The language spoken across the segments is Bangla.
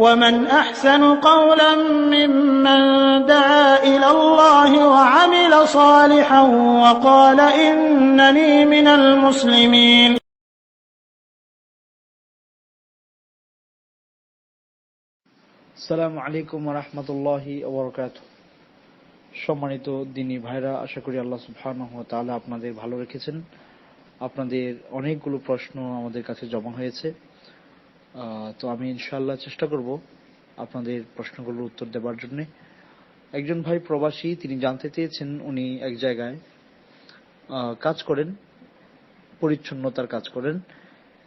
ومن أحسن قولا ممن دعا إلى الله وعمل صالحا وقال إنني من المسلمين সালামু আলাইকুম রহমতুল্লাহি ওবরকাত সম্মানিত দিনী ভাইরা আশা করি আল্লাহ সুবহানাহু ওয়া তাআলা আপনাদের ভালো রেখেছেন আপনাদের অনেকগুলো প্রশ্ন আমাদের কাছে জমা হয়েছে আহ, তো আমি ইনশাল্লাহ চেষ্টা করব আপনাদের প্রশ্নগুলোর উত্তর দেওয়ার জন্য। একজন ভাই প্রবাসী, তিনি জানতে চেয়েছেন উনি এক জায়গায় কাজ করেন, পরিচ্ছন্নতার কাজ করেন।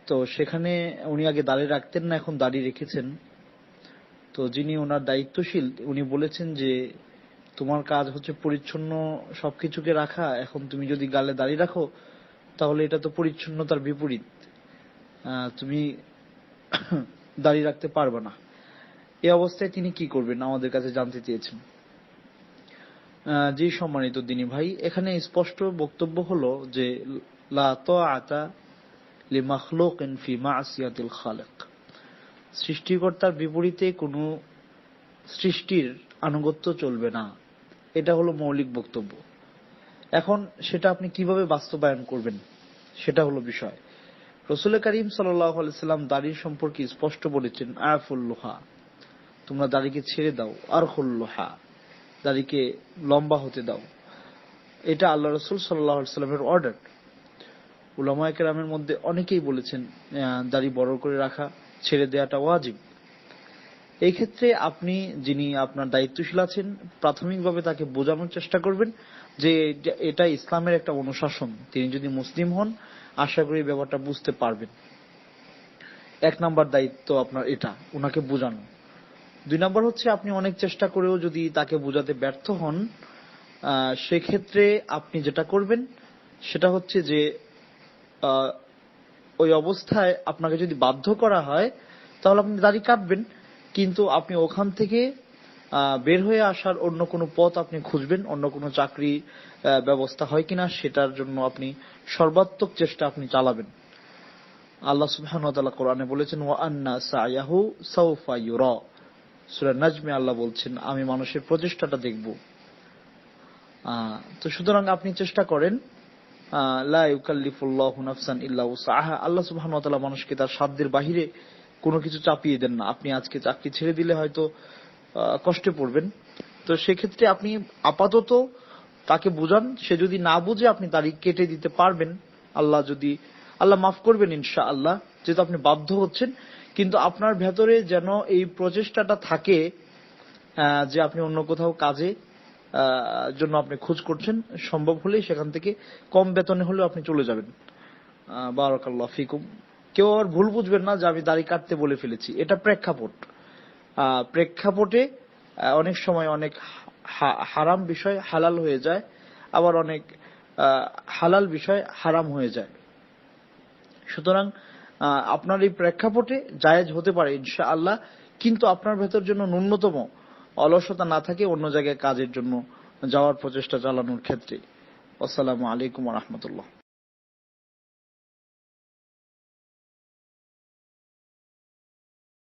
তো সেখানে উনি আগে দাঁড়িয়ে রাখতেন না, এখন দাঁড়িয়ে রেখেছেন। তো যিনি ওনার দায়িত্বশীল, উনি বলেছেন যে, তোমার কাজ হচ্ছে পরিচ্ছন্ন সবকিছুকে রাখা, এখন তুমি যদি গালে দাঁড়িয়ে রাখো, তাহলে এটা তো পরিচ্ছন্নতার বিপরীত। তুমি দাঁড়িয়ে রাখতে পারবে না। এই অবস্থায় তিনি কি করবেন? আমাদের কাছে জানতে চেয়েছেন। জি সম্মানিত দিনী ভাই, এখানে স্পষ্ট বক্তব্য হলো যে সৃষ্টিকর্তার বিপরীতে কোনো সৃষ্টির আনুগত্য চলবে না। এটা হলো মৌলিক বক্তব্য। এখন সেটা আপনি কীভাবে বাস্তবায়ন করবেন, সেটা হলো বিষয়। রসুল করিম সাল্লাম দাড়ির সম্পর্কে স্পষ্ট বলেছেন আয়াফুল্লোহা তোমরা দাড়িকে ছেড়ে দাও আর হল্লোহা দাড়িকে লম্বা হতে দাও। এটা আল্লাহ রসুল সাল্লাহ সাল্লামের অর্ডার। উলামায় কেরামের মধ্যে অনেকেই বলেছেন দাড়ি বড় করে রাখা, ছেড়ে দেওয়াটা ওয়াজিব। এই ক্ষেত্রে আপনি যিনি আপনার দায়িত্বশীল আছেন, প্রাথমিকভাবে তাকে বোঝানোর চেষ্টা করবেন যে এটা ইসলামের একটা অনুশাসন। তিনি যদি মুসলিম হন আশা করি ব্যাপারটা বুঝতে পারবেন। এক নাম্বার দায়িত্ব আপনার এটা ওনাকে বোঝানো। দুই নাম্বার হচ্ছে আপনি অনেক চেষ্টা করেও যদি তাকে বোঝাতে ব্যর্থ হন সেক্ষেত্রে আপনি যেটা করবেন, সেটা হচ্ছে যে ওই অবস্থায় আপনাকে যদি বাধ্য করা হয়, তাহলে আপনি দাড়ি কাটবেন, কিন্তু আপনি ওখান থেকে বের হয়ে আসার অন্য কোনো পথ আপনি খুঁজবেন? অন্য কোনো চাকরি ব্যবস্থা হয় কিনা? সেটার জন্য আপনি সর্বাত্মক চেষ্টা আপনি চালাবেন। আল্লাহ সুবহানাহু তাআলা কোরআনে বলেছেন ওয়া আন্না সায়াহু সাউফা ইউরা। সূরা নাজমে আল্লাহ বলছেন, আমি মানুষের প্রচেষ্টাটা দেখব। তো সুতরাং আপনি চেষ্টা করেন আল্লাহ তাআলা মানুষকে তার সাধ্যের বাহিরে কোনো কিছু চাপিয়ে দেন না। আপনি আজকে চাকরি ছেড়ে দিলে হয়তো কষ্টে পড়বেন। তো সেক্ষেত্রে আপনি আপাতত তাকে বুঝান। সে যদি না বুঝে, আপনি তারিখ কেটে দিতে পারবেন। আল্লাহ যদি, আল্লাহ মাফ করবেন ইনশা আল্লাহ যেহেতু আপনি বাধ্য হচ্ছেন। কিন্তু আপনার ভেতরে যেন এই প্রচেষ্টাটা থাকে যে আপনি অন্য কোথাও কাজে জন্য আপনি খোঁজ করছেন, সম্ভব হলে সেখান থেকে কম বেতনে হলেও আপনি চলে যাবেন। বারাকাল্লাহ ফিকুম। কেউ আর ভুল বুঝবেন না যে আমি দাড়ি কাটতে বলে ফেলেছি। এটা প্রেক্ষাপট। প্রেক্ষাপটে অনেক সময় অনেক হারাম বিষয় হালাল হয়ে যায়, আবার অনেক হালাল বিষয় হারাম হয়ে যায়। সুতরাং আপনার এই প্রেক্ষাপটে জায়েজ হতে পারে ইনশা আল্লাহ কিন্তু আপনার ভেতর জন্য ন্যূনতম অলসতা না থাকে অন্য জায়গায় কাজের জন্য যাওয়ার প্রচেষ্টা চালানোর ক্ষেত্রে। আসসালামু আলাইকুম রহমতুল্লাহ।